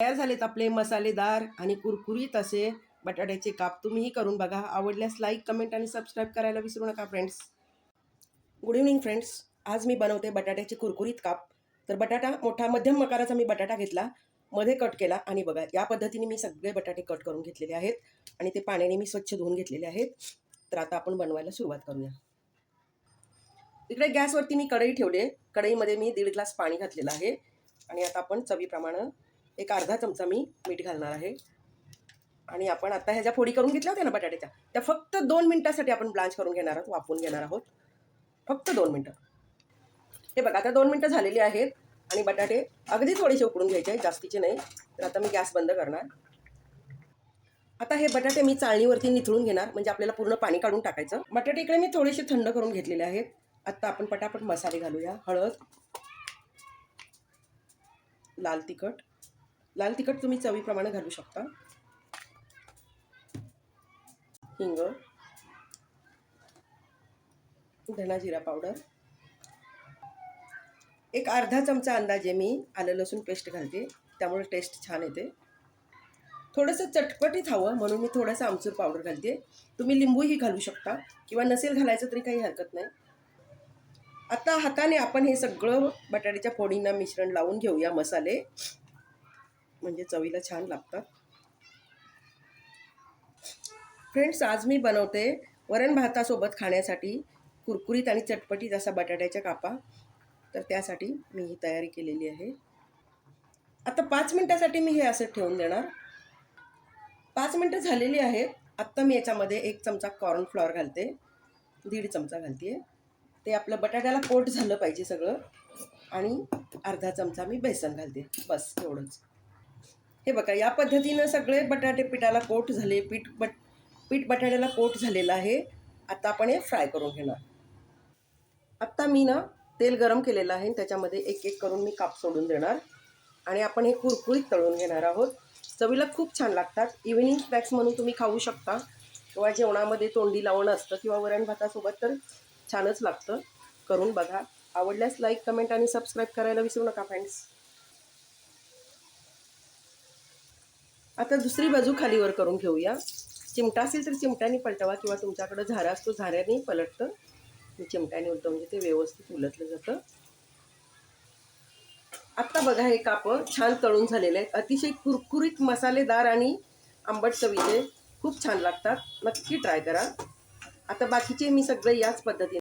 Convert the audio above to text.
तयार झालेत आपले मसालेदार आणि कुरकुरीत असे बटाट्याचे काप. तुम्हीही करून बघा. आवडल्यास लाईक कमेंट आणि सबस्क्राईब करायला विसरू नका फ्रेंड्स गुड इव्हनिंग फ्रेंड्स आज मी बनवते बटाट्याचे कुरकुरीत काप. तर बटाटा मोठा मध्यम आकाराचा मी बटाटा घेतला. मध्ये कट केला आणि बघा या पद्धतीने मी सगळे बटाटे कट करून घेतलेले आहेत आणि ते पाण्याने मी स्वच्छ धुवून घेतलेले आहेत. तर आता आपण बनवायला सुरुवात करूया. इकडे गॅसवरती मी कढई ठेवले कढईमध्ये मी दीड ग्लास पाणी घातलेलं आहे. आणि आता आपण चवीप्रमाणे एक अर्धा चमचा मी मीठ घालणार आहे. आणि आपण आता ह्याच्या फोडी करून घेतल्या होत्या ना बटाट्याच्या. त्या फक्त दोन मिनटासाठी आपण ब्लांच करून घेणार आहोत वापरून घेणार आहोत. फक्त दोन मिनटं. हे बघा आता दोन मिनटं झालेली आहेत आणि बटाटे अगदी थोडेसे उकडून घ्यायचे जास्तीचे नाही. तर आता मी गॅस बंद करणार. आता हे बटाटे मी चाळणीवरती निथळून घेणार म्हणजे आपल्याला पूर्ण पाणी काढून टाकायचं. बटाटे इकडे मी थोडेसे थंड करून घेतलेले आहेत. आत्ता आपण पटापट मसाले घालूया हळद लाल तिखट लाल तिखट तुम्ही चवीप्रमाणे घालू शकता. हिंग धना जिरा पावडर. एक अर्धा चमचा अंदाजे मी आलं लसूण पेस्ट घालते त्यामुळे टेस्ट छान येते. थोडंसं चटपटीत हवं म्हणून मी थोडंसं आमचूर पावडर घालते. तुम्ही लिंबूही घालू शकता किंवा नसेल घालायचं तरी काही हरकत नाही. आता हाताने आपण हे सगळं बटाट्याच्या फोडींना मिश्रण लावून घेऊया मसाले. म्हणजे चवीला छान लागतात. फ्रेंड्स आज मी बनवते वरण भातासोबत खाण्यासाठी कुरकुरीत आणि चटपटीत असा बटाट्याच्या कापा. तर त्यासाठी मी ही तयारी केलेली आहे. आता पाच मिनटासाठी मी हे असं ठेवून देणार. पाच मिनटं झालेली आहेत. आत्ता मी याच्यामध्ये एक चमचा कॉर्नफ्लॉवर घालते. दीड चमचा घालते ते आपलं बटाट्याला कोट झालं पाहिजे सगळं. आणि अर्धा चमचा मी बेसन घालते. बस एवढंच. हे बघा या पद्धतीनं सगळे बटाटे पिठाला कोट झाले पीठ बट पीठ बटाट्याला कोट झालेलं आहे. आता आपण हे फ्राय करून घेणार. आत्ता मी ना तेल गरम केलेलं आहे त्याच्यामध्ये एक एक करून मी काप सोडून देणार. आणि आपण हे कुरकुरीत तळून घेणार आहोत. चवीला खूप छान लागतात. इव्हिनिंग स्नॅक्स म्हणून तुम्ही खाऊ शकता. किंवा जेवणामध्ये तोंडी लावणं असतं किंवा वरण भातासोबत तर छानच लागतं. करून बघा. आवडल्यास लाईक कमेंट आणि सबस्क्राईब करायला विसरू नका फ्रेंड्स आता दुसरी बाजू खालीवर करून घेऊया. चिमटा असेल तर चिमट्याने पलटवा किंवा तुमच्याकडं झारा असतो झाऱ्याने पलटतं. मी चिमट्याने उलटं म्हणजे ते व्यवस्थित उलटलं जातं. आत्ता बघा हे कापं छान तळून झालेले आहेत. अतिशय कुरकुरीत मसालेदार आणि आंबट चवीचे खूप छान लागतात. नक्की ट्राय करा. आता बाकीचे मी सगळे याच पद्धतीने